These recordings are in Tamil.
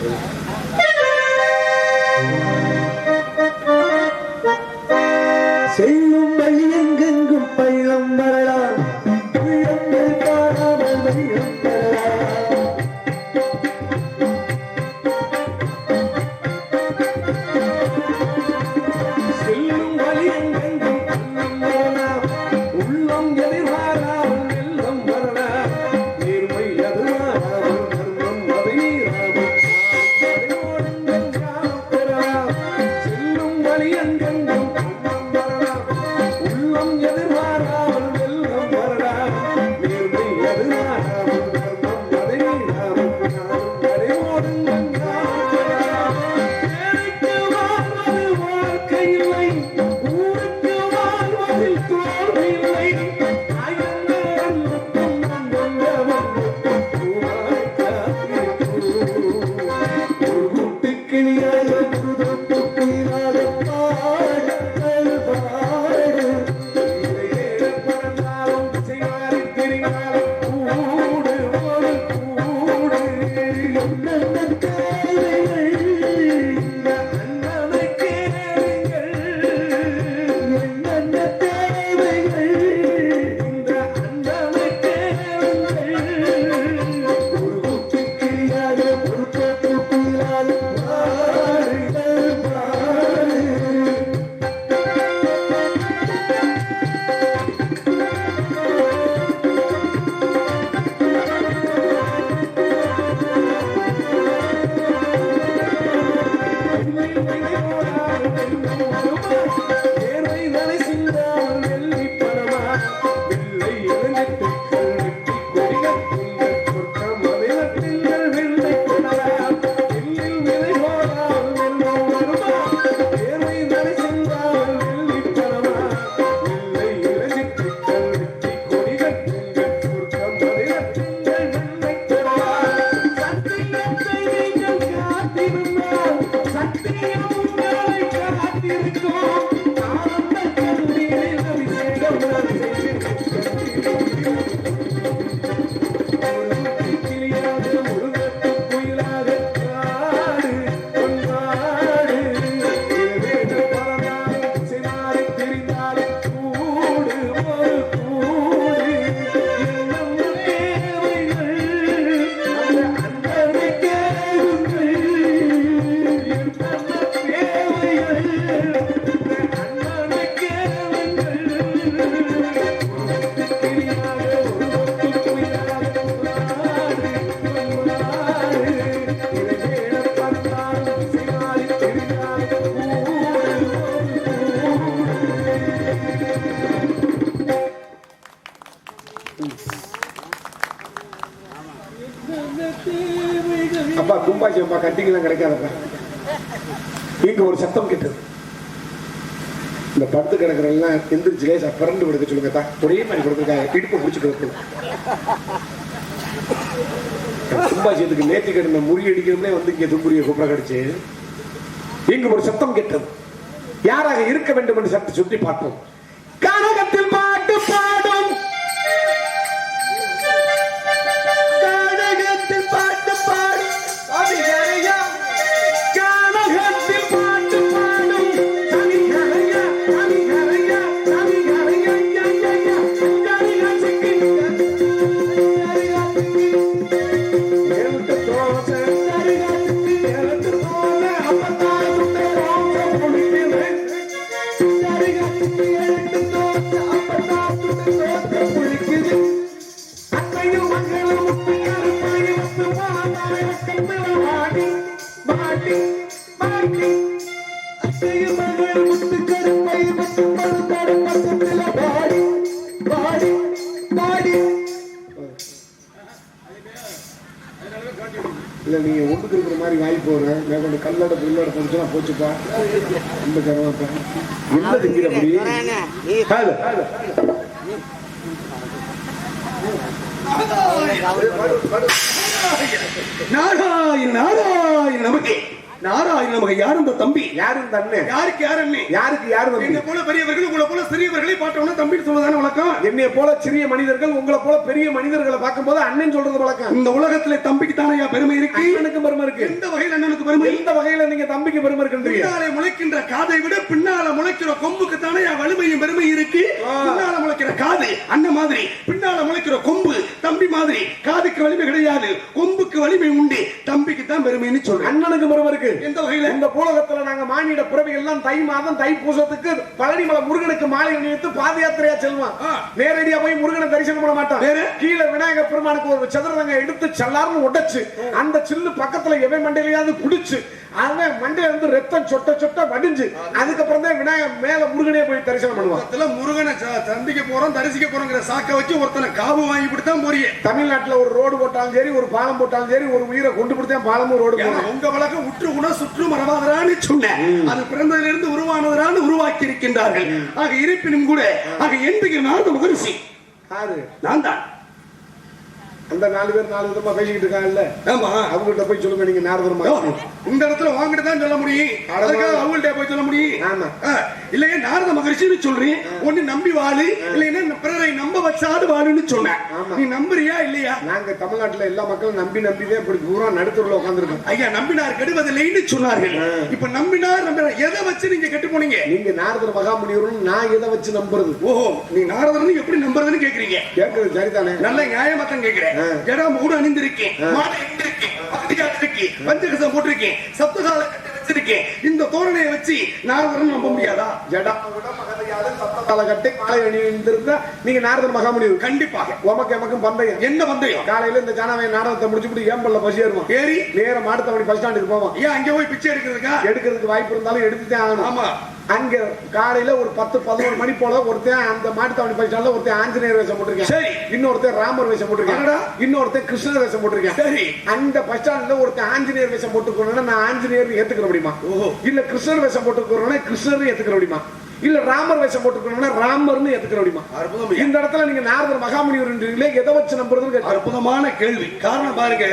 Thank you. கட்டிங்கெல்லாம் கிடைக்காதப்ப. இங்க ஒரு சத்தம் கேட்டது. இந்த படுத்து கிடக்கிறவங்க எந்திரிச்சு லேசா பிறண்டு விடுக்க சொல்லுங்க தான் ஒரே மாதிரி கொடுத்துருக்காங்க. இடுப்பு பிடிச்சிட்டு சும்மா சேர்த்துக்கு நேத்தி கிடந்த முறி அடிக்கணும்னே வந்து இங்கே தும்புரிய கூப்பிட கிடைச்சு. இங்கு ஒரு சத்தம் கேட்டது. யாராக இருக்க வேண்டும் என்று சற்று சுற்றி பார்ப்போம். இல்லை நீங்கள் ஒன்றுக்கு இருக்கிற மாதிரி வாங்கி போகிறேன் மேற்கொண்டு கல்லோட புல்லோட போச்சுன்னா போச்சுப்பா. ரொம்ப கருவாப்பா என்ன திங்கிறபடி நாராயண் நாராயண் நமக்கு. நாராயண நமக்கு யார் இந்த தம்பி? யாரு இந்த அண்ணன்? யாருக்கு யார் யாருக்கு யாரு என்ன போல பெரியவர்கள் உங்களை போல சிறியவர்களை பார்த்தோம்னா தம்பின்னு சொல்லுதானே வழக்கம்? என்னைய போல சிறிய மனிதர்கள் உங்களை போல பெரிய மனிதர்களை பார்க்கும்போது அண்ணன் சொல்றது வழக்கம். இந்த உலகத்துல தம்பிக்கு தானே பெருமை இருக்கு? அண்ணனுக்கு பெருமை இருக்கு. எந்த வகையில் அண்ணனுக்கு பெருமை? எந்த வகையில நீங்க தம்பிக்கு பெருமை பின்னாலே முளைக்கின்ற காதை விட பின்னால முளைக்கிற கொம்புக்கு தானே வலிமையும் பெருமை இருக்கு. பின்னால முளைக்கிற காது அண்ணன் மாதிரி பின்னால முளைக்கிற கொம்பு தம்பி மாதிரி காதுக்கு வலிமை கிடையாது கொம்புக்கு வலிமை உண்டு. தம்பிக்கு தான் பெருமைன்னு சொல்றேன். அண்ணனுக்கு பெருமை இருக்கு. எந்த வகையில? இந்த பூலகத்துல நாங்க மானிட பிறவிகள் எல்லாம் தை மாதம் தை பூசத்துக்கு பழனிமலை முருகனுக்கு மாலை அணிவித்து பாத யாத்திரையா செல்வான். நேரடியா போய் முருகனை தரிசனம் பண்ண மாட்டான்? கீழே விநாயகர் பெருமானுக்கு ஒரு சதுரங்க எடுத்து சல்லார்னு உடைச்சு அந்த சில்லு பக்கத்துல எவன் மண்டையிலயாவது குடிச்சு அவன் மண்டையில இருந்து ரத்தம் சொட்ட சொட்ட வடிஞ்சு அதுக்கப்புறம் தான் விநாயகர் மேல முருகனே போய் தரிசனம் பண்ணுவான். முருகனை சந்திக்க போறோம் தரிசிக்க போறோங்கிற சாக்க வச்சு ஒருத்தனை காவு வாங்கி தான் போறியே. தமிழ்நாட்டுல ஒரு ரோடு போட்டாலும் சரி ஒரு பாலம் போட்டாலும் சரி ஒரு உயிரை கொண்டு கொடுத்தேன் பாலமும் ரோடு உங்க வழக்கம் உற்று குண சுற்று மரபாதரான்னு சொன்னேன். அது பிறந்ததிலிருந்து உருவானதரான்னு உருவாக்கி இருக்கின்றார்கள் ஆக இருப்பினும் கூட ஆக என்பிக்கு நான்கு முகரிசி யாரு? நான் தான். அந்த நாலு பேர் நாலு விதமா பேசிக்கிட்டு இருக்காங்கல்ல? ஆமா. அவங்கள்ட்ட போய் சொல்லுங்க நீங்க நாரதர் யோ, மாதிரி இந்த இடத்துல வாங்கிட்டு தான் சொல்ல முடியும். அதுக்காக. அவங்கள்ட்ட போய் சொல்ல முடியும். ஆமா. இல்லையே நாரத மகரிஷின்னு சொல்றேன். ஒண்ணு நம்பி வாழு. இல்லைன்னா பிறரை நம்ப வச்சாது வாழுன்னு சொன்னேன். நீ நம்புறியா இல்லையா? நாங்க தமிழ்நாட்டுல எல்லா மக்களும் நம்பி நம்பிதான் இப்படி பூரா நடுத்தூர்ல உட்காந்துருக்கோம் ஐயா நம்பினார் கெடுவதில்லைன்னு சொன்னார்கள். இப்ப நம்பினார் நம்பினார். எதை வச்சு நீங்க கெட்டு போனீங்க? நீங்க நாரதர் மகாமுனிவரும் நான் எதை வச்சு நம்புறது? ஓஹோ நீ நாரதர்னு எப்படி நம்புறதுன்னு கேக்குறீங்க? கேட்கறது சரிதானே? நல்ல நியாயமா தான் கேக்குறேன். ஆ. ஜடா மூடு அணிந்திருக்கேன் மாலை அணிந்திருக்கேன் பக்தியாட்டு இருக்கேன் பஞ்சகசம் போட்டிருக்கேன் சப்தகால கட்டி வச்சிருக்கேன். இந்த தோரணையை வச்சு நாரதர்னு நம்ப முடியாதா? ஜடா. விட மகதையாத சத்தத்தால கட்டி மாலை அணிந்திருந்தா நீங்க நாரதர் மகாமுனிவர் கண்டிப்பாக. உமக்கு எமக்கும் பந்தயம். என்ன பந்தயம்? காலையில இந்த ஜானவை நாடகத்தை முடிச்சுட்டு ஏம்பல்ல பசி ஏறுவான் ஏறி நேரம் மாடுத்தவணி பஸ் ஸ்டாண்டுக்கு போவான் ஏன் அங்க போய் பிச்சை எடுக்கிறதுக்கா? எடுக்கிறதுக்கு வாய்ப்பு இருந்தாலும் எடுத்துதான் ஆகணும். ஆமா. அங்க காலையில ஒரு பத்து பதினோரு மணி போல ஒருத்தன் அந்த மாட்டுத்தாவணி ஸ்டாண்ட்ல ஒருத்தன் ஆஞ்சநேயர் வேஷம் போட்டிருக்கேன். சரி. இன்னொருத்தன் ராமர் வேஷம் போட்டிருக்கேன். அடடா. இன்னொருத்தன் கிருஷ்ணர் வேஷம் போட்டிருக்கேன். சரி. அந்த பஸ் ஸ்டாண்ட்ல ஒருத்தன் ஆஞ்சநேயர் வேஷம் போட்டுக்கணும்னா நான் ஆஞ்சநேயர் ஏத்துக்கிற முடியுமா ஓஹோ. இல்ல கிருஷ்ணர் வேஷம் போட்டுக்கணும்னா கிருஷ்ணர் ஏத்துக்கிற முடியுமா? இல்ல ராமர் வேஷம் போட்டுக்கணும்னா ராமர்னு ஏத்துக்கிற முடியுமா? அற்புதம். இந்த இடத்துல நீங்க நாரதர் மகாமுனிவர் எதை வச்சு நம்புறதுன்னு அற்புதமான கேள்வி. காரணம் பாருங்க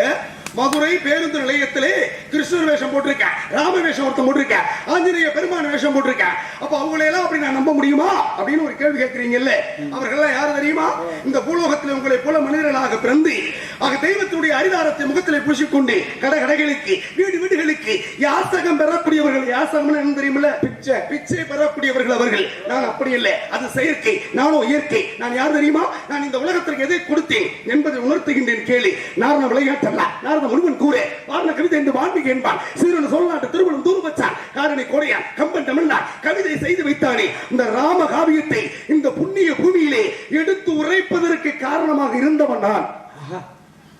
மதுரை பேருந்து நிலையத்திலே கிருஷ்ணர் வேஷம் போட்டிருக்கேன் ராம வேஷம் ஒருத்தன் போட்டிருக்கேன் ஆஞ்சநேய பெருமான் வேஷம் போட்டிருக்கேன். அப்ப அவங்களை எல்லாம் அப்படி நான் நம்ப முடியுமா? அப்படின்னு ஒரு கேள்வி கேட்கிறீங்கல்ல? அவர்கள் எல்லாம் யாரு தெரியுமா? இந்த பூலோகத்தில் உங்களை போல மனிதர்களாக பிறந்து ஆக தெய்வத்துடைய அரிதாரத்தை முகத்திலே பூசிக்கொண்டு கடை கடைகளுக்கு வீடு வீடுகளுக்கு யாசகம் பெறக்கூடியவர்கள் யாசகம் என்ன தெரியுமில்ல? பிச்சை. பிச்சை பெறக்கூடியவர்கள் அவர்கள். நான் அப்படி இல்லை. அது செயற்கை நானும் இயற்கை. நான் யார் தெரியுமா? நான் இந்த உலகத்திற்கு எதை கொடுத்தேன் என்பதை உணர்த்துகின்றேன். கேளு. நாரண விளையாட்டல்ல. நாரண முருகன் கூற வாரண கவிதை என்று வான்மிகு என்பான். சீரன சோழநாட்டு திருமணம் தூர் வச்சான் காரணி கோடையான் கம்பன் தமிழ்நாள் கவிதை செய்து வைத்தானே. இந்த ராம காவியத்தை இந்த புண்ணிய பூமியிலே எடுத்து உரைப்பதற்கு காரணமாக இருந்தவன் நான்.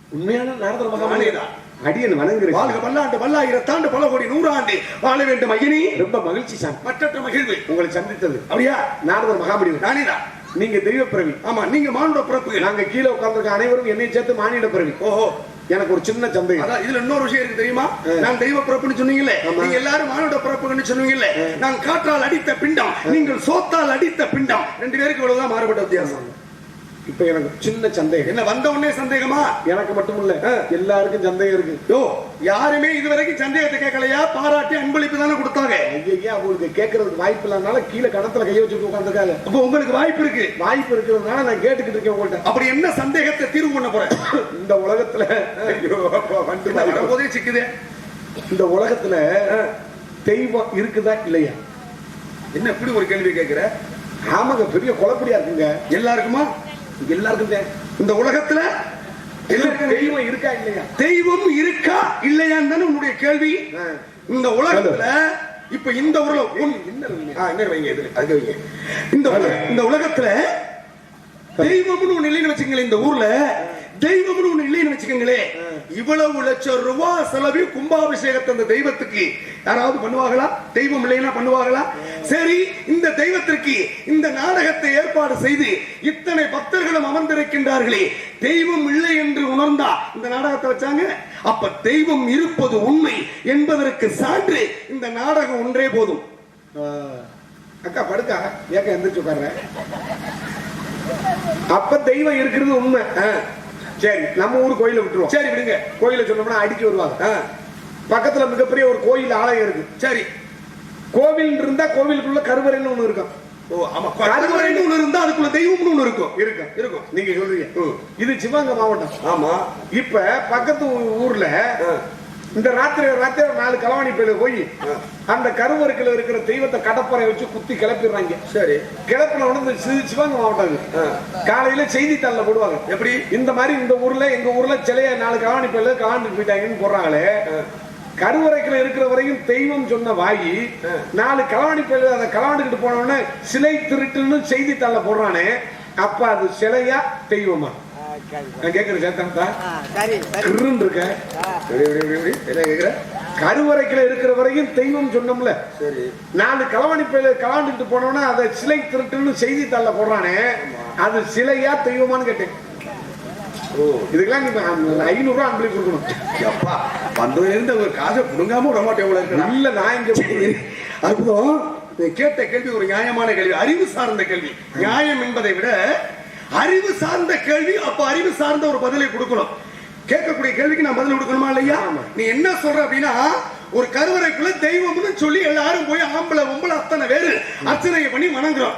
உண்மையான நாரதர். மகாமுனிவர் அடியன் வணங்குறேன் வாழ்க பல்லாண்டு பல்லாயிரத்தாண்டு பல கோடி நூறாண்டு வாழ வேண்டும் ஐயனி. ரொம்ப மகிழ்ச்சி சாமி. மற்றற்ற மகிழ்வு. உங்களை சந்தித்தது. அப்படியா? நாரதர் மகாமுனிவர் நானேதான் நீங்க தெய்வ பிறவி. ஆமா நீங்க மானுட பிறப்பு. நாங்க கீழே உட்கார்ந்திருக்க அனைவரும் என்னை சேர்த்து மானிட பிறவி. ஓஹோ. எனக்கு ஒரு சின்ன சந்தேகம். அதான் இதுல இன்னொரு விஷயம் இருக்கு தெரியுமா? நான் தெய்வ பிறப்புன்னு சொன்னீங்கல்ல. நீங்க எல்லாரும் மானுட பிறப்புன்னு சொன்னீங்கல்ல? நான் காற்றால் அடித்த பிண்டம் நீங்கள் சோத்தால் அடித்த பிண்டம். ரெண்டு பேருக்கு இவ்வளவுதான் மாறுபட்ட வித்தியாசம். இப்ப எனக்கு சின்ன சந்தேகம். என்ன வந்த உடனே சந்தேகமா? எனக்கு மட்டும் இல்ல. எல்லாருக்கும் சந்தேகம் இருக்கு. யோ யாருமே இதுவரைக்கும் சந்தேகத்தை கேட்கலையா? பாராட்டி அன்பளிப்பு தானே கொடுத்தாங்க. ஐயா அவங்களுக்கு கேட்கறதுக்கு வாய்ப்பு இல்லாதனால கீழே கணத்துல கைய வச்சுட்டு உட்காந்துருக்காங்க அப்போ உங்களுக்கு வாய்ப்பு இருக்கு. வாய்ப்பு இருக்கிறதுனால நான் கேட்டுக்கிட்டு இருக்கேன் உங்கள்ட்ட. அப்படி என்ன சந்தேகத்தை தீர்வு பண்ண போறேன்? இந்த உலகத்துல. வரும்போதே சிக்குதே. இந்த உலகத்துல தெய்வம் இருக்குதா இல்லையா? என்ன இப்படி ஒரு கேள்வி கேட்கிற? ஆமாங்க பெரிய குழப்படியா இருக்குங்க. எல்லாருக்குமா? எல்லாருக்கும். இந்த உலகத்துல தெய்வம் இருக்கா இல்லையா? தெய்வம் இருக்கா இல்லையான்னு தானே உன்னுடைய கேள்வி. இந்த உலகத்துல இப்ப இந்த வைங்க இந்த உல- இந்த உலகத்துல தெய்வம்னு ஒண்ணு இல்லைன்னு வச்சுக்கங்களேன் இந்த ஊர்ல தெய்வம்னு ஒண்ணு இல்லைன்னு வச்சுக்கங்களேன். இவ்வளவு லட்சம் ரூபாய் செலவு கும்பாபிஷேகத்தை அந்த தெய்வத்துக்கு யாராவது பண்ணுவாங்களா? தெய்வம் இல்லைன்னா பண்ணுவாங்களா? சரி இந்த தெய்வத்திற்கு இந்த நாடகத்தை ஏற்பாடு செய்து இத்தனை பக்தர்களும் அமர்ந்திருக்கின்றார்களே. தெய்வம் இல்லை என்று உணர்ந்தா இந்த நாடகத்தை வச்சாங்க? அப்ப தெய்வம் இருப்பது உண்மை என்பதற்கு சான்று இந்த நாடகம் ஒன்றே போதும். அக்கா படுக்கா. ஏக்க எந்திரிச்சு உட்கார்றேன் அப்ப தெய்வம் இருக்கிறது உண்மை. சரி. நம்ம ஊர் கோயில விட்டுருவோம். சரி விடுங்க. கோயில சொன்னோம்னா அடிக்க வருவாங்க. பக்கத்துல மிகப்பெரிய ஒரு கோயில் ஆலயம் இருக்கு. சரி. கோவில் இருந்தா கோவிலுக்குள்ள கருவறைன்னு ஒண்ணு இருக்கும். கருவறைன்னு ஒண்ணு இருந்தா அதுக்குள்ள தெய்வம்னு ஒண்ணு இருக்கும். இருக்கும். இருக்கும். நீங்க சொல்றீங்க. இது சிவகங்கை மாவட்டம். ஆமா. இப்ப பக்கத்து ஊர்ல. இந்த ராத்திரி ராத்திரி நாலு களவாணி பேரு போய். அந்த கருவறைக்குள்ள இருக்கிற தெய்வத்தை கடப்பறை வச்சு குத்தி கிளப்பிடுறாங்க. சரி. கிளப்பின உடனே இந்த சி- சிவகங்கை மாவட்டம். காலையில செய்தித்தாள்ல போடுவாங்க. எப்படி? இந்த மாதிரி இந்த ஊர்ல எங்க ஊர்ல சிலைய நாலு கவாணி பேர்ல கவாண்டு போயிட்டாங்கன்னு போடுறாங்களே. கருவறைக்குள்ள இருக்கிற வரையும் தெய்வம் சொன்ன வாயி. நாலு களவாணி பேர்ல அதை களவாண்டுக்கிட்டு போன உடனே சிலை திருட்டுன்னு செய்தித்தாள்ல போடுறானே. அப்ப அது சிலையா தெய்வமா? நான் சரி சரி. கிருன்னு இருக்க? என்ன கருவறைக்குள்ள இருக்கிற வரையும் தெய்வம் சொன்னோம்ல. சரி. நாலு களவாணி பேர்ல களவாண்டுக்கிட்டு போனோம்னா அதை சிலை திருட்டுன்னு செய்தித்தாள்ல போடுறானே. அது சிலையா தெய்வமான்னு கேட்டேன். இதுக்கெல்லாம் நீங்க ஐநூறு ரூபாய் அன்பளி கொடுக்கணும். வந்ததுல இருந்து ஒரு காசை புடுங்காம விட மாட்டேன் இவ்வளவு இருக்கா இல்ல நான் இங்க கேட்ட கேள்வி ஒரு நியாயமான கேள்வி அறிவு சார்ந்த கேள்வி. நியாயம் என்பதை விட அறிவு சார்ந்த கேள்வி அப்ப அறிவு சார்ந்த ஒரு பதிலை கொடுக்கணும். கேட்கக்கூடிய கேள்விக்கு நான் பதில் கொடுக்கணுமா இல்லையா. நீ என்ன சொல்ற அப்படின்னா ஒரு கருவறைக்குள்ள தெய்வம்னு சொல்லி எல்லாரும் போய் ஆம்பளை ஒம்பளை அத்தனை பேரு அர்ச்சனையை பண்ணி வணங்குறோம்.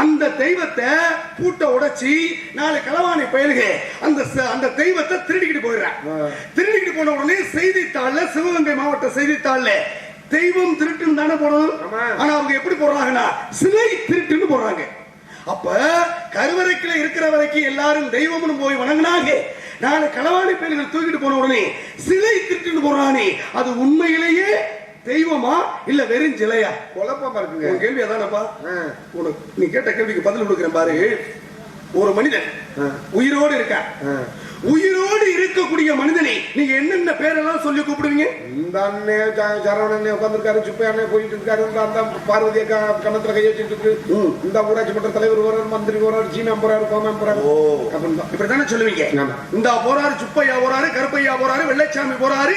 அந்த தெய்வத்தை பூட்டை உடைச்சி நாலு களவாணி பயலுக அந்த அந்த தெய்வத்தை திருடிக்கிட்டு போயிடுறேன். திருடிக்கிட்டு போன உடனே செய்தித்தாள்ல சிவகங்கை மாவட்ட செய்தித்தாள்ல தெய்வம் திருட்டுன்னு தானே போடணும். ஆனா அவங்க எப்படி போடுறாங்கன்னா சிலை திருட்டுன்னு போடுறாங்க. அப்ப கருவறைக்குள்ள இருக்கிற வரைக்கும் எல்லாரும் தெய்வம்னு போய் வணங்குனாங்க. நாலு களவாணி பேர்கள் தூக்கிட்டு போன உடனே சிலை திருட்டுன்னு போடுறானே. அது உண்மையிலேயே தெய்வமா இல்ல வெறும் சிலையா? குழப்பமா இருக்குங்க. உன் கேள்வி அதானப்பா. உனக்கு நீ கேட்ட கேள்விக்கு பதில் கொடுக்கிறேன் பாரு. ஒரு மனிதன். உயிரோடு இருக்கான். உயிரோடு இருக்கக்கூடிய மனிதனை நீங்க என்னென்ன பேரெல்லாம் சொல்லி கூப்பிடுவீங்க? இந்த அண்ணே ச- சரவண அண்ணே உட்காந்துருக்காரு சுப்பை அண்ணே போயிட்டு இருக்காரு. இந்த அந்த பார்வதி அக்கா கணத்துல கை வச்சுட்டு இருக்கு. இந்த ஊராட்சி மன்ற தலைவர் வர்றாரு மந்திரி வர்றாரு சீனா போறாரு கோமம் போறாரு. இப்படித்தானே சொல்லுவீங்க. இந்த போறாரு சுப்பையா போறாரு கருப்பையா போறாரு வெள்ளைச்சாமி போறாரு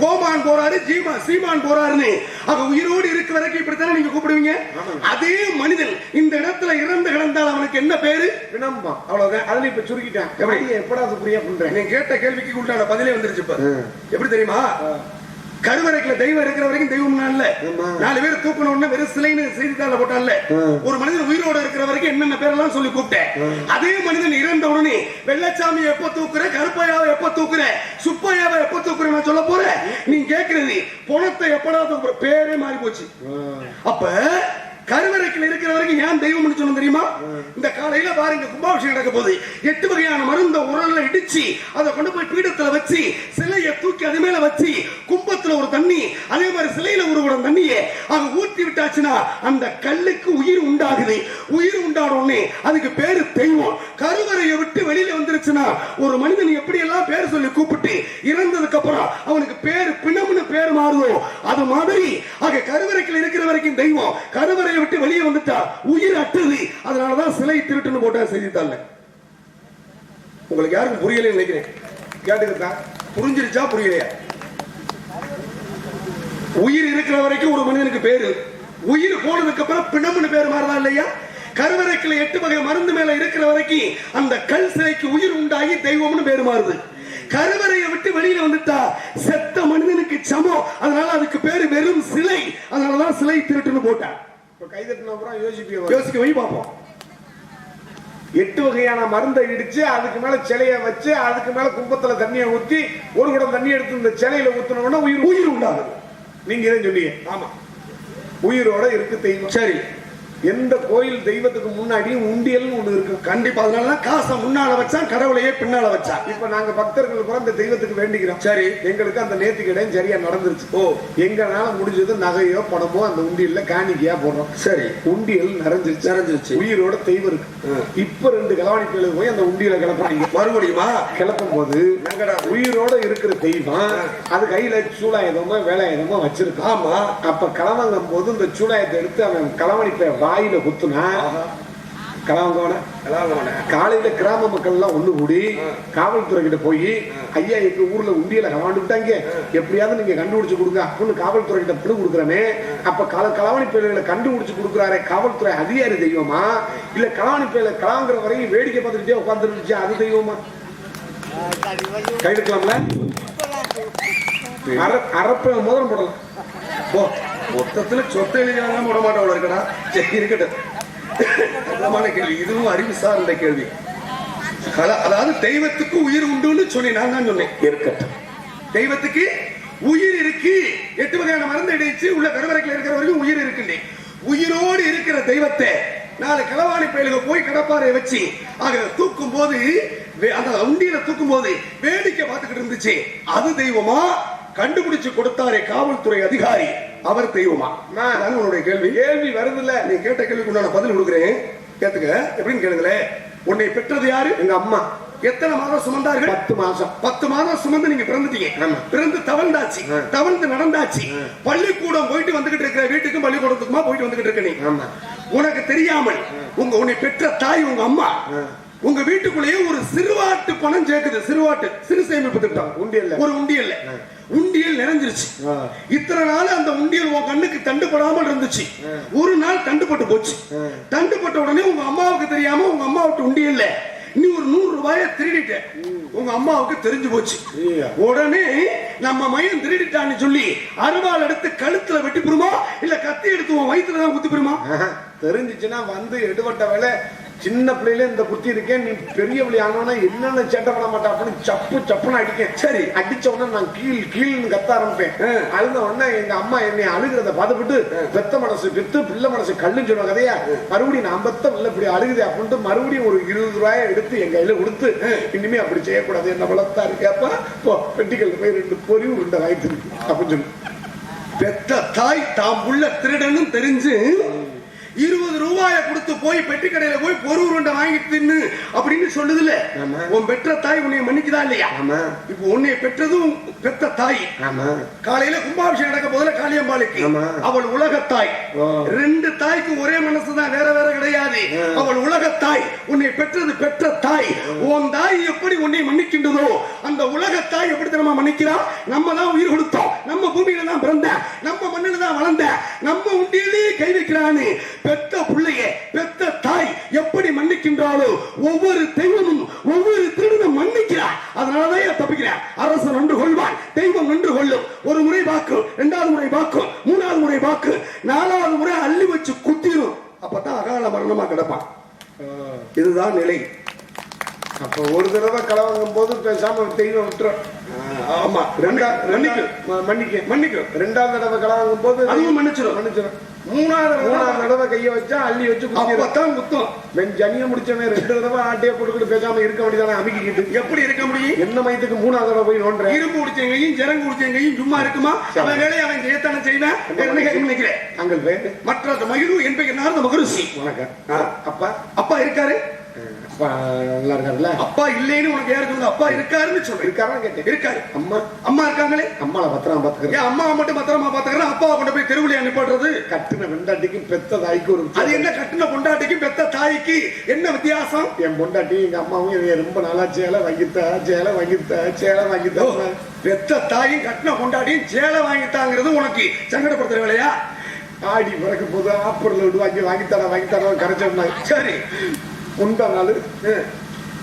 கோமான் போறாரு ஜீமா சீமான் போறாருன்னு. அவ உயிரோடு இருக்க வரைக்கும் இப்படித்தானே நீங்க கூப்பிடுவீங்க? அதே மனிதன் இந்த இடத்துல இறந்து கிடந்தால் அவனுக்கு என்ன பேரு? பிணம்பா அவ்வளவுதான். அதுல இப்ப சுருக்கிட்டேன். எப்படி? எப்படி நீ கேட்ட கேள்விக்கு உண்டான பதிலே வந்துருச்சு இப்ப. எப்படி தெரியுமா? கருவறைக்குள்ள தெய்வம் இருக்கிற வரைக்கும் தெய்வம் இல்ல. நாலு பேர் தூக்கணும் உடனே வெறும் சிலைன்னு செய்தித்தாள போட்டான்ல. ஒரு மனிதன் உயிரோட இருக்கிற வரைக்கும் என்னென்ன பேரெல்லாம் சொல்லி கூப்பிட்டேன்? அதே மனிதன் இறந்த உடனே வெள்ளச்சாமி எப்ப தூக்குற? கருப்பையாவை எப்ப தூக்குற? சுப்பையாவை எப்ப தூக்குற? நான் சொல்ல போறேன். நீ கேக்குறது பணத்தை எப்படா தூக்குற? பேரே மாறி போச்சு அப்ப கருவறைக்குள்ள இருக்கிற வரைக்கும் ஏன் தெய்வம்னு சொன்ன தெரியுமா? இந்த காலையில பாருங்க கும்பாபிஷேகம் நடக்க போகுது எட்டு வகையான மருந்த உரல்ல இடிச்சு அதை கொண்டு போய் பீடத்துல வச்சு சிலையை தூக்கி அது மேல வச்சு கும்பத்துல ஒரு தண்ணி அதே மாதிரி சிலையில ஒரு குடம் தண்ணியை அங்க ஊத்தி விட்டாச்சுன்னா அந்த கல்லுக்கு உயிர் உண்டாகுது. உயிர் உண்டான அதுக்கு பேரு தெய்வம். கருவறையை விட்டு வெளியில வந்துருச்சுன்னா ஒரு மனிதன் எப்படி எல்லாம் பேர் சொல்லி கூப்பிட்டு இறந்ததுக்கு அப்புறம் அவனுக்கு பேரு பிணம்னு பேர் மாறுதோ அது மாதிரி அங்க கருவறைக்குள்ள இருக்கிற வரைக்கும் தெய்வம் கருவறையை விட்டு வெளியே வந்துட்டா உயிர் அட்டு அட்டுது அதனாலதான் சிலை திருட்டுன்னு போட்டேன் செய்தித்தாள்ல. உங்களுக்கு யாருக்கும் புரியலன்னு நினைக்கிறேன். கேட்டுக்கிட்டா புரிஞ்சிருச்சா புரியலையா? உயிர் இருக்கிற வரைக்கும் ஒரு மனிதனுக்கு பேரு. உயிர் போனதுக்கு அப்புறம் பிணம்னு பேர் மாறதா இல்லையா? கருவறைக்குள்ள எட்டு வகை மருந்து மேல இருக்கிற வரைக்கும் அந்த கல் சிலைக்கு உயிர் உண்டாகி தெய்வம்னு பேர் மாறுது. கருவறையை விட்டு வெளியில வந்துட்டா செத்த மனிதனுக்கு சமம். அதனால அதுக்கு பேரு வெறும் சிலை. அதனாலதான் சிலை திருட்டுன்னு போட்டான். இப்ப கைதட்டின அப்புறம் யோசிப்பீங்க யோசிக்க பார்ப்போம் எட்டு வகையான மருந்தை இடிச்சு அதுக்கு மேல சிலைய வச்சு அதுக்கு மேல கும்பத்துல தண்ணியை ஊத்தி ஒரு குடம் தண்ணி எடுத்து இந்த சிலையில ஊத்துனோம்னா உயிர் உயிர் உண்டாகுது. நீங்க இதை சொன்னீங்க. ஆமா. உயிரோட இருக்கு தெய்வம். சரி. எந்த கோயில் தெய்வத்துக்கு முன்னாடியும் உண்டியல்னு ஒண்ணு இருக்கு. கண்டிப்பா அதனால காசை முன்னால வச்சான் கடவுளையே பின்னால வச்சான். இப்ப நாங்க பக்தர்கள் கூட அந்த தெய்வத்துக்கு வேண்டிக்கிறோம். சரி எங்களுக்கு அந்த நேர்த்தி கடையும் சரியா நடந்துருச்சு. ஓ எங்கனால முடிஞ்சது நகையோ பணமோ அந்த உண்டியல்ல காணிக்கையா போடுறோம். சரி. உண்டியல் நிறைஞ்சிருச்சு. நிறைஞ்சிருச்சு. உயிரோட தெய்வம் இருக்கு. இப்ப ரெண்டு கலவாணி போய் அந்த உண்டியல கிளப்புறீங்க. மறுபடியுமா? கிளப்பும் போது? உயிரோட இருக்கிற தெய்வம் அது கையில சூலாயுதமோ வேலாயுதமோ வச்சிருக்கு. ஆமா அப்ப களவாங்கும் போது இந்த சூலாயத்தை எடுத்து அவன் களவாணி பைய வாயில குத்துனா கலாபவனே. காலையில கிராம மக்கள் எல்லாம் ஒண்ணு கூடி காவல்துறை கிட்ட போய் ஐயா எங்க ஊர்ல உண்டியல கவாண்டு விட்டாங்க எப்படியாவது நீங்க கண்டுபிடிச்சு கொடுங்க. அப்படின்னு காவல்துறை கிட்ட பிடு கொடுக்குறமே அப்ப கல களவாணி பேர்களை கண்டுபிடிச்சு கொடுக்குறாரே காவல்துறை அதிகாரி தெய்வமா? இல்ல களவாணி பேர்ல கலாங்கிற வரையும் வேடிக்கை பார்த்துக்கிட்டே உட்காந்துருந்துச்சு அது தெய்வமா? சரி கொஞ்சம் கை எடுக்கலாம்ல? அர- அரப்ப மோதிரம் போடலாம். ஓ மொத்தத்துல சொத்தை எழுதினாங்க விட மாட்டோம் இருக்கடா. சரி இருக்கட்டும். கேள்வி. இதுவும் அறிவு சார்ந்த கேள்வி. அதாவது தெய்வத்துக்கு உயிர் உண்டுன்னு சொல்லி நான் தான் சொன்னேன். இருக்கட்டும். தெய்வத்துக்கு உயிர் இருக்கு. எட்டு வகையான மருந்து அடிச்சு உள்ள கருவறைக்குள்ள இருக்கிற வரைக்கும் உயிர் இருக்குண்டே உயிரோடு இருக்கிற தெய்வத்தை நாலு களவாணி பயலுக போய் கடப்பாறை வச்சு ஆக தூக்கும் போது அந்த உண்டியில தூக்கும் போது வேடிக்கை பார்த்துக்கிட்டு இருந்துச்சு. அது தெய்வமா? கண்டுபிடிச்சு கொடுத்தாரே காவல்துறை அதிகாரி. அவர் தெய்வமா? நான் உன்னுடைய கேள்வி. கேள்வி வருதுல்ல. நீ கேட்ட கேள்விக்கு உண்டான பதில் கொடுக்குறேன். கேட்டுக்க. எப்படின்னு கேளுங்களேன் உன்னை பெற்றது யாரு? எங்க அம்மா. எத்தனை மாதம் சுமந்தார்கள்? பத்து மாசம் பத்து மாதம் சுமந்து நீங்க பிறந்துட்டீங்க. பிறந்து தவழ்ந்தாச்சு. தவழ்ந்து நடந்தாச்சு. பள்ளிக்கூடம் போயிட்டு வந்துகிட்டு இருக்கிற வீட்டுக்கும் பள்ளிக்கூடத்துக்குமா போயிட்டு வந்துகிட்டு இருக்க நீ? உனக்கு தெரியாமல் உங்க உன்னை பெற்ற தாய் உங்க அம்மா. உங்க வீட்டுக்குள்ளேயே ஒரு சிறுவாட்டு பணம் சேர்க்குது. சிறுவாட்டு சிறு சேமிப்பு திட்டம். உண்டியல்ல. ஒரு உண்டியல்ல. உண்டியல் நிறைஞ்சிருச்சு. இத்தனை நாள் அந்த உண்டியல் உன் கண்ணுக்கு தண்டுபடாமல் இருந்துச்சு. ஒரு நாள் தண்டுபட்டு போச்சு. தண்டுபட்ட உடனே உங்க அம்மாவுக்கு தெரியாம உங்க அம்மா விட்டு உண்டியல்ல. நீ ஒரு நூறு ரூபாய திருடிட்ட. உங்க அம்மாவுக்கு தெரிஞ்சு போச்சு. உடனே நம்ம மையம் திருடிட்டான்னு சொல்லி அருவாள் எடுத்து கழுத்துல வெட்டி இல்ல கத்தி எடுத்து உன் வயித்துல தான் குத்தி. தெரிஞ்சுச்சுன்னா வந்து எடுபட்ட வேலை சின்ன பிள்ளையில இந்த புத்தி இருக்கேன் நீ பெரிய பிள்ளை ஆனவனா என்னென்ன சேட்டை பண்ண மாட்டா அப்படின்னு சப்பு சப்புன்னு அடிக்கேன். சரி. அடிச்ச உடனே நான் கீழ் கீழ்னு கத்த ஆரம்பிப்பேன். அழுத உடனே எங்க அம்மா என்னை அழுகிறத பார்த்துட்டு பெத்த மனசு பெத்து பிள்ளை மனசு கல்லுன்னு சொன்ன கதையா? மறுபடியும் நான் பெத்த பிள்ளை இப்படி அழுகுது அப்படின்ட்டு மறுபடியும் ஒரு இருபது ரூபாய எடுத்து என் கையில கொடுத்து இனிமே அப்படி செய்யக்கூடாது என்ன வளர்த்தா இருக்கப்பா போ பெட்டிக்கல் போய் ரெண்டு பொறி உருண்டை வாங்கிட்டு இருக்கு அப்படின்னு சொல்லி. பெத்த தாய் தாம் புள்ள திருடனும் தெரிஞ்சு இருபது ரூபாய கொடுத்து போய் பெட்டி கடையில போய் பொரு உருண்டை வாங்கி தின்னு அப்படின்னு சொல்லுதுல. உன் பெற்ற தாய் உன்னை மன்னிக்குதா இல்லையா? இப்போ உன்னை பெற்றதும் பெத்த தாய். ஆமா. காலையில கும்பாபிஷேகம் நடக்க போதுல காளியம்பாளுக்கு. அவள் உலக தாய் ஓ. ரெண்டு தாய்க்கு ஒரே மனசுதான் வேற வேற கிடையாது. அவள் உலக தாய் உன்னை பெற்றது பெற்ற தாய். உன் தாய் எப்படி உன்னை மன்னிக்கின்றதோ அந்த உலக தாய் எப்படி தெரியுமா மன்னிக்கிறா? நம்ம தான் உயிர் கொடுத்தோம். நம்ம பூமியில தான் பிறந்த நம்ம மண்ணில தான் வளர்ந்த நம்ம வைக்கிறான்னு பெத்த பிள்ளைய பெத்த தாய் எப்படி மன்னிக்கின்றாலோ ஒவ்வொரு தெய்வமும் ஒவ்வொரு திருடனும் மன்னிக்கிறார். அதனாலதான் தப்பிக்கிறார். அரசு நன்று கொள்வான் தெய்வம் நன்று கொள்ளும். ஒரு முறை வாக்கும் இரண்டாவது முறை வாக்கும் மூணாவது முறை வாக்கு நாலாவது முறை அள்ளி வச்சு குத்திரும். அப்பதான் அகால மரணமா கிடப்பான். இதுதான் நிலை. அப்ப ஒரு தடவை களை வாங்கும் போது பேசாம தெய்வம் விட்டுரும். ஆமா. ரெண்டா மன்னிக்கு மன்னிக்கும். ரெண்டாவது தடவை களை வாங்கும் போது அதுவும் மன்னிச்சிடும் மன்னிச்சிடும் மூணாவது மூணாவது தடவை கைய வச்சா அள்ளி வச்சு அப்பதான் குத்தம். வென் ஜனிய முடிச்சவன் ரெண்டு தடவை ஆட்டைய போட்டுக்கிட்டு பேசாம இருக்க வேண்டியதானே அமுக்கிக்கிட்டு. எப்படி இருக்க முடியும்? என்ன மயத்துக்கு மூணாவது தடவை போய் நோண்டுறேன் இரும்பு குடிச்சவங்கையும் ஜரங்கு குடிச்சவங்கையும் சும்மா இருக்குமா? அவன் வேலையை அவன் செய்யத்தானே செய்வேன்? நினைக்கிறேன். மற்ற மகிழ்வு என் பெயர் நாரத மகரிஷி வணக்கம் அப்பா. அப்பா இருக்காரு? அப்பா நல்லா இருக்காருல்ல அப்பா இல்லைன்னு உனக்கு வந்து அப்பா இருக்காருன்னு சொல்றேன். இருக்காரா கேட்டேன். இருக்காரு. அம்மா. அம்மா இருக்காங்களே? அம்மாவை பத்திரமா பாத்துக்கிறேன் அம்மா மட்டும் பத்திரமா பாத்துக்கிறேன் அப்பாவை கொண்டு போய் தெருவுல அனுப்பிடுறது கட்டுன வெண்டாட்டிக்கு பெத்த தாய்க்கு ஒரு அது என்ன கட்டின பொண்டாட்டிக்கு பெத்த தாய்க்கு என்ன வித்தியாசம்? என் பொண்டாட்டி எங்க அம்மாவும் ரொம்ப நாளா சேலை வாங்கித்தா சேலை வாங்கித்தா சேலை வாங்கித்தா. பெத்த தாயும் கட்டின பொண்டாட்டியும் சேலை வாங்கிட்டாங்கிறது உனக்கு சங்கடப்படுத்துற வேலையா? ஆடி பிறக்கும் போது ஆப்பரில் விட்டு வாங்கி வாங்கித்தாரா வாங்கித்தாரா கரைச்சிருந்தாங்க சரி. முந்தா நாள்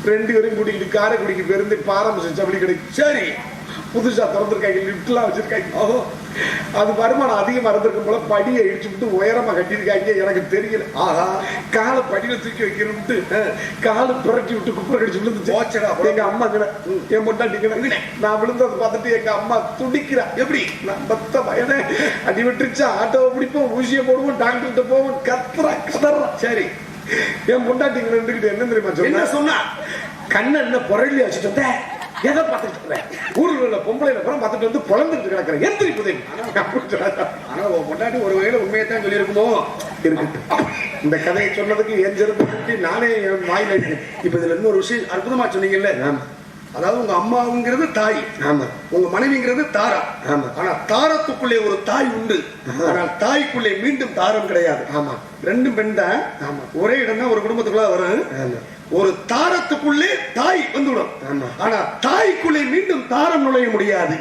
ரெண்டு பேரும் கூட்டிக்கிட்டு காரைக்குடிக்கு பேருந்து பாரம்பரிய சபடி கிடைக்கும். சரி புதுசா திறந்திருக்காங்க லிப்ட்லாம் வச்சிருக்காங்க ஓஹோ அது வருமானம் அதிகமா இருந்திருக்கும் போல படியை இடிச்சு விட்டு உயரமா கட்டியிருக்காங்க எனக்கு தெரியல. ஆஹா காலை படியில தூக்கி வைக்கிறோம்ட்டு காலு புரட்டி விட்டு குப்புற கடிச்சு விழுந்துச்சு. போச்சடா, அப்புறம். எங்க அம்மா என் பொண்டாட்டிக்கிற நான் விழுந்ததை பார்த்துட்டு எங்க அம்மா துடிக்கிறா. எப்படி? நான் பத்த பயனே. அடி விட்டுருச்சா ஆட்டோவை பிடிப்போம் ஊசியை போடுவோம் டாக்டர்கிட்ட போவோம் கத்துறா கதறா. சரி என் பொண்டாட்டிங்க ரெண்டுகிட்ட என்ன தெரியுமா சொன்ன சொன்னா? கண்ணை என்ன புரளி வந்தேன் எதை பார்த்துட்டு இருக்கிறேன் ஊரில் உள்ள பொம்பளை புறம் பார்த்துட்டு வந்து பொழந்துட்டு கிடக்குறேன் எந்திரி புதை. ஆனா உன் பொண்டாட்டி ஒரு வகையில உண்மையை தான் சொல்லியிருக்குமோ? இருக்கட்டும். இந்த கதையை சொன்னதுக்கு என் சிறப்பு நானே என் வாயில இப்ப இதுல இன்னொரு விஷயம் அற்புதமா சொன்னீங்கல்ல? அதாவது உங்க அம்மாவுங்கிறது தாய். ஆமா. உங்க மனைவிங்கிறது தாரா. ஆமா. ஆனா தாரத்துக்குள்ளே ஒரு தாய் உண்டு. ஆனால் தாய்க்குள்ளே மீண்டும் தாரம் கிடையாது. ஆமா. ரெண்டும் பெண் தான். ஆமா. ஒரே இடம் தான் ஒரு குடும்பத்துக்குள்ள வரும். ஆமா. ஒரு தாரத்துக்குள்ளே தாய் வந்துவிடும். ஆனா தாய்க்குள்ளே மீண்டும் தாரம் நுழைய முடியாது.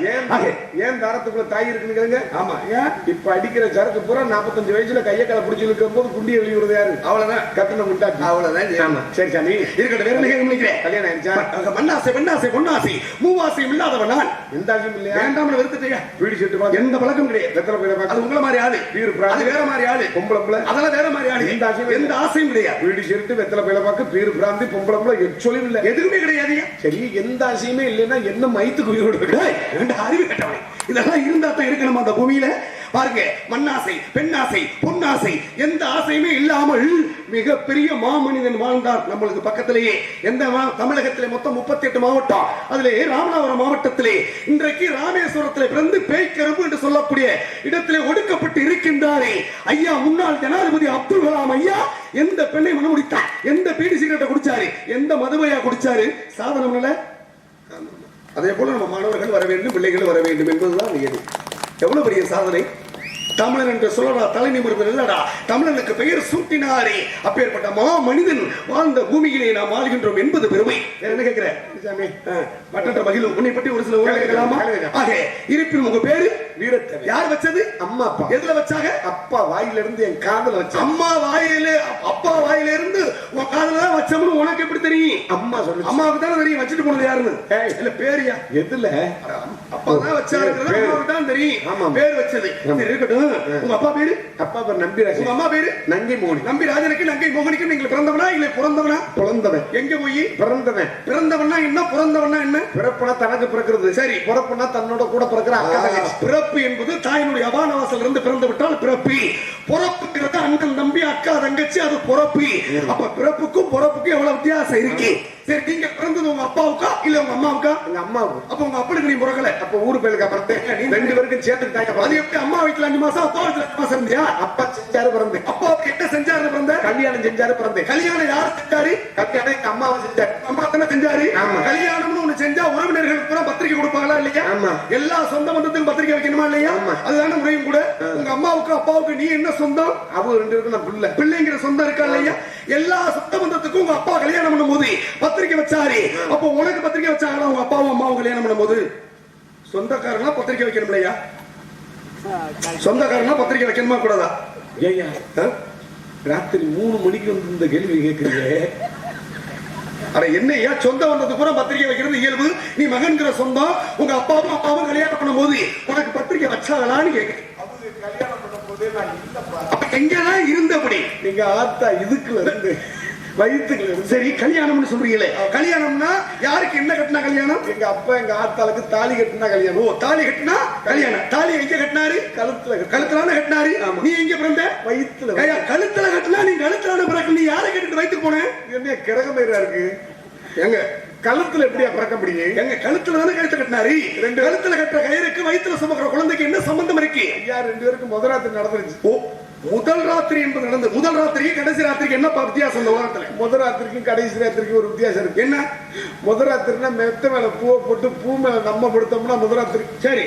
ஏன் தாரத்துக்குள்ள தாய் இருக்குன்னு கேளுங்க. ஆமா. ஏன்? இப்ப அடிக்கிற சரக்கு பூரா நாற்பத்தஞ்சு வயசுல கைய கால பிடிச்சி இழுக்கும் போது குண்டியை வெளியிடுறது யாரு? அவ்வளவுதான். கட்டணம் முண்டாட்டி அவ்வளவுதான். சரி சாமி இருக்கட்டும். வேற கேட்க நினைக்கிறேன் கல்யாணம் மண்ணாசை பெண்ணாசை பொன்னாசை மூவாசை இல்லாதவன் நான். எந்த ஆசையும் இல்லையா? வேண்டாம்னு வெறுத்துட்டியா? வீடு செட்டு எந்த பழக்கம் கிடையாது. வெத்தலை போயிட அது உங்கள மாதிரி ஆளு. வீடு. அது வேற மாதிரி ஆளு. பொம்பளை அதெல்லாம் வேற மாதிரி ஆளு. எந்த ஆசையும் எந்த ஆசையும் கிடையாது. வீடு செட்டு வெத்தலை போயிட பார்க்க பீர் பிராந்தி பொம்பளை பிள்ளை எச்சொலியும் இல்ல. எதுவுமே கிடையாது. சரி எந்த ஆசையுமே இல்லைன்னா என்ன மயத்துக்கு உயிரோடு இருக்கு? அறிவு கட்டவனே. இதெல்லாம் இருந்தா தான் இருக்கணும் அந்த பூமியில? பாருங்க மண்ணாசை பெண்ணாசை பொன்னாசை எந்த ஆசையுமே இல்லாமல் மிகப்பெரிய மாமனிதன் வாழ்ந்தார் நம்மளுக்கு பக்கத்திலேயே. எந்த மா- தமிழகத்திலே மொத்தம் முப்பத்தி எட்டு மாவட்டம். அதிலே ராமநாதபுரம் மாவட்டத்திலே இன்றைக்கு ராமேஸ்வரத்தில் பிறந்து பேய்க்கரும்பு என்று சொல்லக்கூடிய இடத்திலே ஒடுக்கப்பட்டு இருக்கின்றாரே. ஐயா முன்னாள் ஜனாதிபதி அப்துல் கலாம் ஐயா எந்த பெண்ணை மனமுடித்தார் எந்த பீடி சிகரெட்டை குடிச்சாரு? எந்த மதுவையா குடிச்சாரு? சாதனம் அதே போல நம்ம மாணவர்கள் வர வேண்டும் பிள்ளைகள் வர வேண்டும் என்பதுதான் நியதி. எவ்வளவு பெரிய சாதனை? தமிழன் என்று சொல்லடா தலை நிமிர்ந்து இல்லடா தமிழனுக்கு பெயர் சூட்டினாரே. அப்பேற்பட்ட மா மனிதன் வாழ்ந்த பூமியிலே நாம் வாழ்கின்றோம் என்பது பெருமை. என்ன கேட்கிற? சாமி. மற்ற மகிழும். உன்னை பற்றி ஒரு சில உரை கேட்கலாமா? ஆக இருப்பினும் உங்க பேரு? வீரத்தேவை யார் வச்சது? அம்மா அப்பா. எதுல வச்சாங்க? அப்பா வாயில இருந்து என் காதல வச்சா அம்மா வாயில அப்பா வாயில இருந்து உன் காதுல தான் வச்சோம்னு உனக்கு எப்படி தெரியும்? அம்மா சொல்லு அம்மாவுக்கு தானே தெரியும் வச்சுட்டு போனது யாருன்னு. இல்ல பேரியா? எதுல? அப்பா தான் வச்சாருங்கிறது. அம்மாவுக்கு தான் தெரியும். ஆமா. பேர் வச்சது. இருக்கட்டும். உங்க அப்பா பேரு? அப்பா பேர் நம்பிராஜ் உங்க அம்மா பேரு? நங்கை மோனி நம்பி ராஜனுக்கு நங்கை மோகனிக்கு நீங்க பிறந்தவனா இல்ல பிறந்தவனா? பிறந்தவன். எங்க போய்? பிறந்தவன். பிறந்தவனா என்ன? பிறந்தவனா என்ன? பிறப்புனா தனக்கு பிறக்கிறது. சரி. பிறப்புனா தன்னோட கூட பிறக்கிற அக்கா தங்கச்சி. பிறப்பு என்பது தாயினுடைய அபானவாசல் இருந்து பிறந்து விட்டால் பிறப்பு பிறப்புங்கிறது அண்ணன் தம்பி அக்கா தங்கச்சி அது பிறப்பு. அப்ப பிறப்புக்கும் பிறப்புக்கும் எவ்வளவு வித்தியாசம் இருக்கு? சரி நீங்க பிறந்தது உங்க அப்பாவுக்கா இல்ல உங்க அம்மாவுக்கா? எங்க அம்மாவுக்கு அப்ப உங்க அப்பனுக்கு நீ பிறக்கல அப்ப ஊரு பேருக்கு அப்புறம் ரெண்டு பேருக்கும் சேர்த்து தாங்க அது. எப்படி அம்மா வீட்டுல அஞ்சு மாசம் அப்பா வீட்டுல அஞ்சு மாசம் இருந்தியா? அப்பா செஞ்சாரு பிறந்தேன் அப்பாவுக்கு என்ன செஞ்சாரு பிறந்த? கல்யாணம் செஞ்சாரு பிறந்தேன் கல்யாணம் யார் செஞ்சாரு? கல்யாணம் எங்க அம்மாவை செஞ்சாரு. அம்மா தானே செஞ்சாரு? ஆமா. செஞ்சா உறவினர்களுக்கு கூட பத்திரிக்கை கொடுப்பாங்களா இல்லையா. எல்லா சொந்த பந்தத்துக்கும் பத்திரிக்கை வைக்கணுமா இல்லையா. அதுதானே முறையும் கூட. உங்க அம்மாவுக்கு அப்பாவுக்கு நீ என்ன சொந்தம்? அவங்க ரெண்டு பேருக்கும் நான் புள்ள. பிள்ளைங்கிற சொந்தம் இருக்கா இல்லையா? எல்லா சொந்த பந்தத்துக்கும் உங்க அப்பா கல்யாணம் பண்ணும்போது பத்திரிக்கை வச்சாரு. அப்போ உனக்கு பத்திரிக்கை வச்சாங்களா? உங்க அப்பாவும் அம்மாவும் கல்யாணம் பண்ணும்போது சொந்தக்காரனா பத்திரிக்கை வைக்கணும் இல்லையா? சொந்தக்காரனா பத்திரிக்கை வைக்கணுமா கூடாதா? ஏய்யா. ஆ? ராத்திரி மூணு மணிக்கு வந்து இந்த கேள்வி கேட்கறீங்க அட என்னையா சொந்த பந்தத்துக்கு கூட பத்திரிக்கை வைக்கிறது இயல்பு? நீ மகன்கிற சொந்தம் உங்க அப்பாவும் அப்பாவும் கல்யாணம் பண்ணும்போது உனக்கு பத்திரிக்கை வச்சாங்களான்னு கேட்கிறேன் பண்ணும் போதே எங்கதான் இருந்தபடி? நீங்க ஆத்தா இதுக்குள்ள இருந்து. வயிற்றுக்குள்ள இருந்து சரி கல்யாணம்னு சொல்றீங்களே. கல்யாணம்னா யாருக்கு என்ன கட்டினா கல்யாணம்? எங்க அப்பா எங்க ஆத்தாளுக்கு தாலி கட்டினா ஓ கல்யாணம் தாலி கட்டினா கல்யாணம். தாலி எங்க கட்டினாரு? கழுத்துல. கழுத்துலான கட்டினாரு. நீ எங்க பிறந்த? வயித்துல ஐயா, கழுத்துல கட்டினா நீ கழுத்துலான பிறகு நீ யாரை கட்டிட்டு வயிற்றுக்கு போன? என்ன கிரகமயிரா இருக்கு. எங்க? கழுத்துல எப்படியா பிறக்க முடியும்? எங்க கழுத்துல தானே கழுத்து கட்டினாரு? ரெண்டு- கழுத்துல கட்டுற கயிறுக்கு வயித்துல சுமக்கிற குழந்தைக்கு என்ன சம்பந்தம் இருக்கு? ஐயா ரெண்டு பேருக்கும் முதலாத்து நடந்துருச்சு. ஓ முதல் ராத்திரி என்பது நடந்தது. முதல் ராத்திரிக்கு கடைசி ராத்திரிக்கு என்ன வித்தியாசம் இந்த உலகத்துல? முதல் ராத்திரிக்கும் கடைசி ராத்திரிக்கும் ஒரு வித்தியாசம் இருக்கு. என்ன? முதல் ராத்திரினா மெத்த மேல பூவை போட்டு பூ மேல நம்ம படுத்தோம்னா முதல் ராத்திரி. சரி.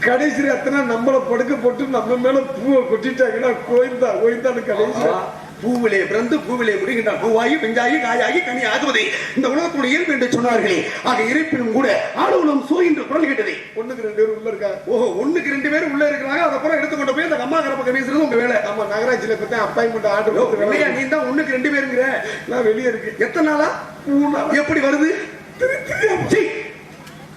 கடைசி ராத்திரினா நம்மள படுக்க போட்டு நம்ம மேல பூவை கொட்டிட்டாங்கன்னா கோயிந்தா கோயிந்தான்னு கடைசி. பூவிலே பிறந்து பூவிலே முடிகின்றான். பூவாகி பெஞ்சாகி காயாகி கனி ஆகுவது இந்த உலகத்துடைய இயல்பு என்று சொன்னார்களே. ஆக இருப்பினும் கூட ஆளுநம் சோ என்று குரல் கேட்டது. ஒண்ணுக்கு ரெண்டு பேரும் உள்ள இருக்காங்க ஓஹோ ஒண்ணுக்கு ரெண்டு பேரும் உள்ள இருக்கிறாங்க. அதுக்கப்புறம் எடுத்துக்கொண்டு போய் அந்த அம்மா கரப்பக்க வீசுறது உங்க வேலை. ஆமா நகராட்சியில பத்தி அப்பாயின்மெண்ட் ஆர்டர் நீ தான் ஒண்ணுக்கு ரெண்டு பேருங்கிற. நான் வெளியே இருக்கேன். எத்தனை நாளா. எப்படி வருது? சீ. நான்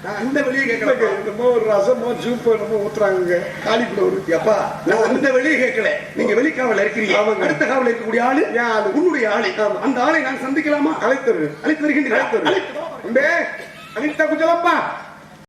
அந்த வெளியே கேட்கல என்னமோ ஒரு ரசமோ சூப்போ என்னமோ ஊத்துறாங்க. காலிஃபிளவர் எப்பா நான் அந்த வெளியே கேட்கல. நீங்க வெளிக்காவல இருக்கிறீங்க. அடுத்த காவல இருக்கக்கூடிய ஆளு ஆளு. உன்னுடைய ஆளு. அந்த ஆளை நான் சந்திக்கலாமா? அழைத்தரு அழைத்து வருகின்றேன் அழைத்து. அம்பே அனிதா குஜலப்பா